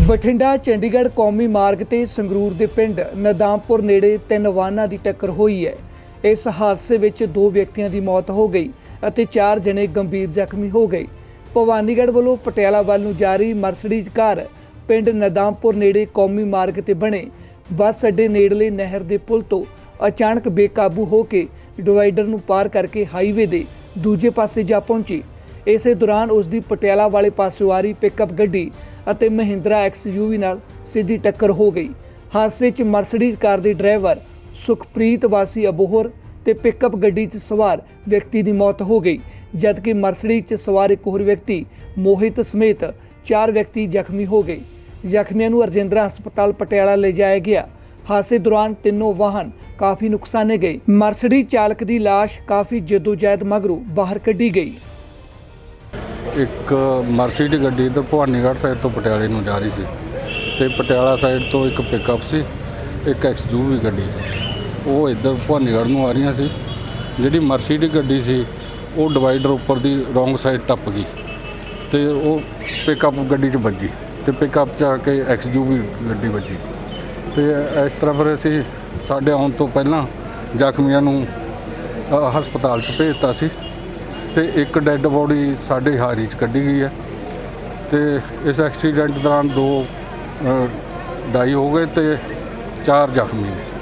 ਬਠਿੰਡਾ, ਚੰਡੀਗੜ੍ਹ ਕੌਮੀ ਮਾਰਗ ਤੇ ਸੰਗਰੂਰ ਦੇ ਪਿੰਡ ਨਦਾਮਪੁਰ ਨੇੜੇ ਤਿੰਨ ਵਾਹਨਾਂ ਦੀ ਟੱਕਰ ਹੋਈ ਹੈ। ਇਸ ਹਾਦਸੇ ਵਿੱਚ ਦੋ ਵਿਅਕਤੀਆਂ ਦੀ ਮੌਤ ਹੋ ਗਈ ਅਤੇ ਚਾਰ ਜਣੇ ਗੰਭੀਰ ਜ਼ਖਮੀ ਹੋ ਗਏ। ਭਵਾਨੀਗੜ੍ਹ ਵੱਲੋਂ ਪਟਿਆਲਾ ਵੱਲ ਨੂੰ ਜਾਰੀ ਮਰਸਡੀਜ਼ ਕਾਰ ਪਿੰਡ ਨਦਾਮਪੁਰ ਨੇੜੇ ਕੌਮੀ ਮਾਰਗ ਤੇ ਬਣੇ। ਬੱਸ ਅੱਡੇ ਨੇੜਲੇ ਨਹਿਰ ਦੇ ਪੁਲ ਤੋਂ ਅਚਾਨਕ ਬੇਕਾਬੂ ਹੋ ਕੇ ਡਿਵਾਈਡਰ ਨੂੰ ਪਾਰ ਕਰਕੇ ਹਾਈਵੇ ਦੇ ਦੂਜੇ ਪਾਸੇ ਜਾ ਪਹੁੰਚੀ। ਇਸੇ ਦੌਰਾਨ ਉਸ ਦੀ ਪਟਿਆਲਾ ਵਾਲੇ ਪਾਸਿਓਂ ਆ ਰਹੀ ਪਿਕਅਪ ਗੱਡੀ ਅਤੇ ਮਹਿੰਦਰਾ ਐਕਸਯੂਵੀ ਨਾਲ ਸਿੱਧੀ ਟੱਕਰ ਹੋ ਗਈ। ਹਾਦਸੇ 'ਚ ਮਰਸੀਡੀਜ਼ ਕਾਰ ਦੇ ਡਰਾਈਵਰ ਸੁਖਪ੍ਰੀਤ ਵਾਸੀ ਅਬੋਹਰ ਤੇ ਪਿਕਅਪ ਗੱਡੀ 'ਚ ਸਵਾਰ ਵਿਅਕਤੀ ਦੀ ਮੌਤ ਹੋ ਗਈ, ਜਦਕਿ ਮਰਸੀਡੀਜ਼ 'ਚ ਸਵਾਰ ਇੱਕ ਹੋਰ ਵਿਅਕਤੀ, ਮੋਹਿਤ ਸਮੇਤ ਚਾਰ ਵਿਅਕਤੀ ਜ਼ਖਮੀ ਹੋ ਗਏ। ਜ਼ਖਮੀਆਂ ਨੂੰ ਰਜਿੰਦਰਾ ਹਸਪਤਾਲ ਪਟਿਆਲਾ ਲਿਜਾਇਆ ਗਿਆ। ਹਾਦਸੇ ਦੌਰਾਨ ਤਿੰਨੋਂ ਵਾਹਨ ਕਾਫੀ ਨੁਕਸਾਨੇ ਗਏ। ਮਰਸੀਡੀਜ਼ ਚਾਲਕ ਦੀ ਲਾਸ਼ ਕਾਫੀ ਜਦੋਜਹਿਦ ਮਗਰੋਂ ਬਾਹਰ ਕੱਢੀ ਗਈ। ਇੱਕ ਮਰਸੀ ਦੀ ਗੱਡੀ ਇੱਧਰ ਭਵਾਨੀਗੜ੍ਹ ਸਾਈਡ ਤੋਂ ਪਟਿਆਲੇ ਨੂੰ ਜਾ ਰਹੀ ਸੀ ਤੇ ਪਟਿਆਲਾ ਸਾਈਡ ਤੋਂ ਇੱਕ ਪਿਕਅਪ ਸੀ, ਇੱਕ ਐਕਸਯੂਵੀ ਗੱਡੀ। ਉਹ ਇੱਧਰ ਭਵਾਨੀਗੜ੍ਹ ਨੂੰ ਆ ਰਹੀਆਂ ਸੀ। ਜਿਹੜੀ ਮਰਸੀ ਦੀ ਗੱਡੀ ਸੀ, ਉਹ ਡਿਵਾਈਡਰ ਉੱਪਰ ਦੀ ਰੋਂਗ ਸਾਈਡ ਟੱਪ ਗਈ ਤੇ ਉਹ ਪਿਕਅਪ ਗੱਡੀ 'ਚ ਵੱਜੀ ਤੇ ਪਿਕਅਪ 'ਚ ਆ ਕੇ ਐਕਸਯੂਵੀ ਗੱਡੀ ਵੱਜੀ। ਤੇ ਇਸ ਤਰ੍ਹਾਂ ਫਿਰ ਅਸੀਂ ਸਾਡੇ ਆਉਣ ਤੋਂ ਪਹਿਲਾਂ ਜ਼ਖਮੀਆਂ ਨੂੰ ਹਸਪਤਾਲ 'ਚ ਭੇਜਤਾ ਸੀ। ਤੇ ਇੱਕ ਡੈੱਡ ਬੋਡੀ ਸਾਡੇ ਹਾਰੀ 'ਚ ਕੱਢੀ ਗਈ ਹੈ। ਤੇ ਇਸ ਐਕਸੀਡੈਂਟ ਦੌਰਾਨ ਦੋ ਡਾਈ ਹੋ ਗਏ ਤੇ ਚਾਰ ਜ਼ਖਮੀ ਨੇ।